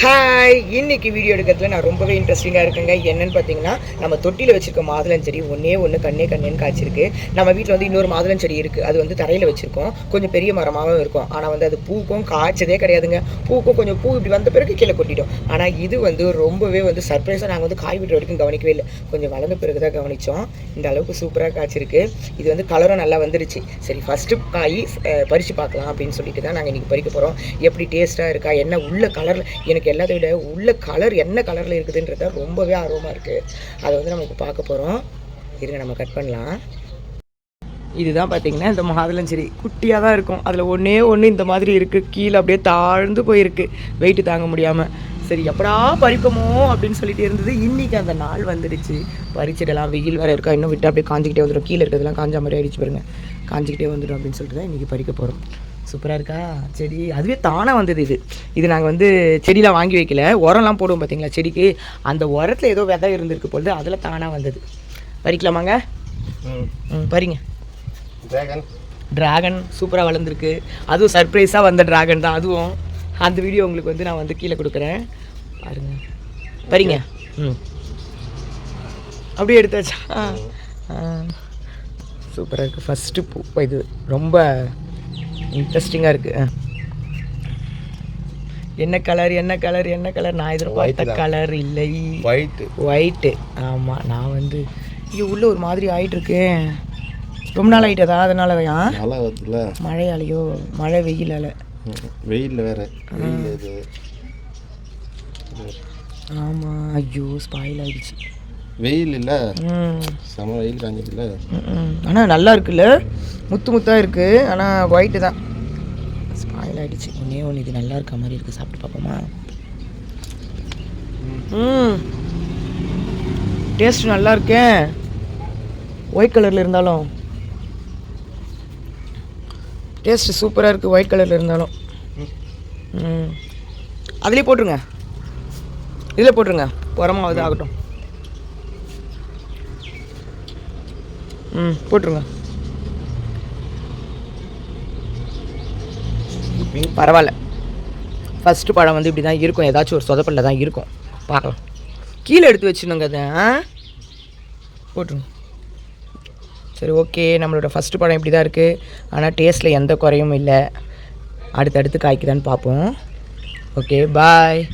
Hi இன்னைக்கு video எடுக்கிறதுல நான் ரொம்பவே இன்ட்ரெஸ்டிங்காக இருக்குங்க. என்னன்னு பார்த்தீங்கன்னா நம்ம தொட்டியில் வச்சிருக்க மாதுளம் செடி ஒன்றே ஒன்று கண்ணே கண்ணேன்னு காய்ச்சிருக்கு. நம்ம வீட்டில் வந்து இன்னொரு மாதுளம் செடி இருக்குது அது வந்து தரையில் வச்சுருக்கோம். கொஞ்சம் பெரிய மரமாகவும் இருக்கும். ஆனால் வந்து அது பூக்கும் காய்ச்சதே கிடையாதுங்க. பூக்கும் கொஞ்சம் பூ இப்படி வந்த பிறகு கீழே கொட்டிட்டோம் ஆனால் இது வந்து ரொம்பவே வந்து சர்ப்ரைஸாக நாங்கள் வந்து காய் விடுற வரைக்கும் கவனிக்கவே இல்லை. கொஞ்சம் வளர்ந்த பிறகு தான் கவனித்தோம் இந்த அளவுக்கு சூப்பராக காய்ச்சிருக்கு. இது வந்து கலரும் நல்லா வந்துருச்சு. சரி ஃபஸ்ட்டு காய் பறித்து பார்க்கலாம் அப்படின்னு சொல்லிட்டு தான் நாங்கள் இன்றைக்கி பறிக்க போகிறோம் எப்படி டேஸ்ட்டாக இருக்கா? என்ன உள்ள கலர் எனக்கு எல்லாத்தை விட உள்ள கலர் என்ன கலரில் இருக்குதுன்றது தான் ரொம்பவே ஆர்வமாக இருக்குது அதை வந்து நம்ம இப்போ பார்க்க போகிறோம் இருங்க நம்ம கட் பண்ணலாம். இதுதான் பார்த்தீங்கன்னா இந்த மாதுளஞ்சேரி குட்டியாக தான் இருக்கும். அதில் ஒன்றே ஒன்று இந்த மாதிரி இருக்குது கீழே அப்படியே தாழ்ந்து போயிருக்கு. வெயிட்டு தாங்க முடியாமல் சரி எப்படா பறிப்போமோ அப்படின்னு சொல்லிட்டு இருந்தது. இன்றைக்கி அந்த நாள் வந்துடுச்சு. பறிச்சிடலாம். வெயில் வேறு இருக்கா? இன்னும் விட்டு அப்படியே காஞ்சிக்கிட்டே வந்துடும். கீழே இருக்கிறதெல்லாம் காஞ்ச மாதிரி ஆயிடுச்சு பாருங்க. காஞ்சிக்கிட்டே வந்துடும் அப்படின்னு சொல்லிட்டு தான் இன்றைக்கி பறிக்க போகிறோம் சூப்பராக இருக்கா? செடி அதுவே தானாக வந்தது இது. இது நாங்கள் வந்து செடிலாம் வாங்கி வைக்கல. உரம்லாம் போடுவோம் பார்த்தீங்களா செடிக்கு? அந்த உரத்தில் ஏதோ விதை இருந்திருக்கு பொழுது அதில் தானாக வந்தது. பறிக்கலாமாங்க? ம் பறிங்க. டிராகன் டிராகன் சூப்பராக வளர்ந்துருக்கு. அதுவும் சர்ப்ரைஸாக வந்த டிராகன் தான். அதுவும் அந்த வீடியோ உங்களுக்கு வந்து நான் வந்து கீழே கொடுக்குறேன். பாருங்க. பறிங்க. ம். அப்படியே எடுத்தாச்சா? சூப்பராக இருக்குது ஃபஸ்ட்டு பூ. இது ரொம்ப இன்ட்ரெஸ்டிங்காக இருக்குது என்ன கலர் என்ன கலர் என்ன கலர் நான் எதிர்பார்த்த கலர் இல்லை. ஒயிட்டு ஒயிட்டு ஆமாம் நான் வந்து இங்கே உள்ள ஒரு மாதிரி ஆயிட்டு இருக்கேன் ரொம்ப நாள் ஆயிட்டதா? அதனால தான் மழை வருதுல்ல. மழையாலையோ? மழை வெயிலால. வெயிலில் வேற. ஆமாம் ஐயோ ஸ்பாயில் ஆயிடுச்சு. வெயில் இல்லை. செம வெயில் காஞ்சதில்ல ஆனால் நல்லா இருக்குல்ல. முத்து முத்தாக இருக்குது ஆனால் ஒயிட்டு தான். ஸ்பாயில் ஆயிடுச்சு. ஒன்றே ஒன்று இது நல்லா இருக்க மாதிரி இருக்குது சாப்பிட்டு பார்ப்போமா? ம். டேஸ்ட் நல்லா இருக்கேன் ஒயிட் கலரில் இருந்தாலும். டேஸ்ட் சூப்பராக இருக்குது ஒயிட் கலரில் இருந்தாலும். ம். அதுலேயே போட்டுருங்க. இதில் போட்டுருங்க. உரமாவது ஆகட்டும். ம் போட்டுருங்க. பரவாயில்ல. ஃபஸ்ட்டு பழம் வந்து இப்படி தான் இருக்கும். ஏதாச்சும் ஒரு சொதப்பல்ல தான் இருக்கும். பார்க்கலாம். கீழே எடுத்து வச்சுணுங்க அதை ஆ? போட்டுருங்க. சரி ஓகே. நம்மளோட ஃபஸ்ட்டு பழம் இப்படி தான் இருக்குது ஆனால் டேஸ்ட்டில் எந்த குறையும் இல்லை. அடுத்தடுத்து காய்க்குதான்னு பார்ப்போம். Okay bye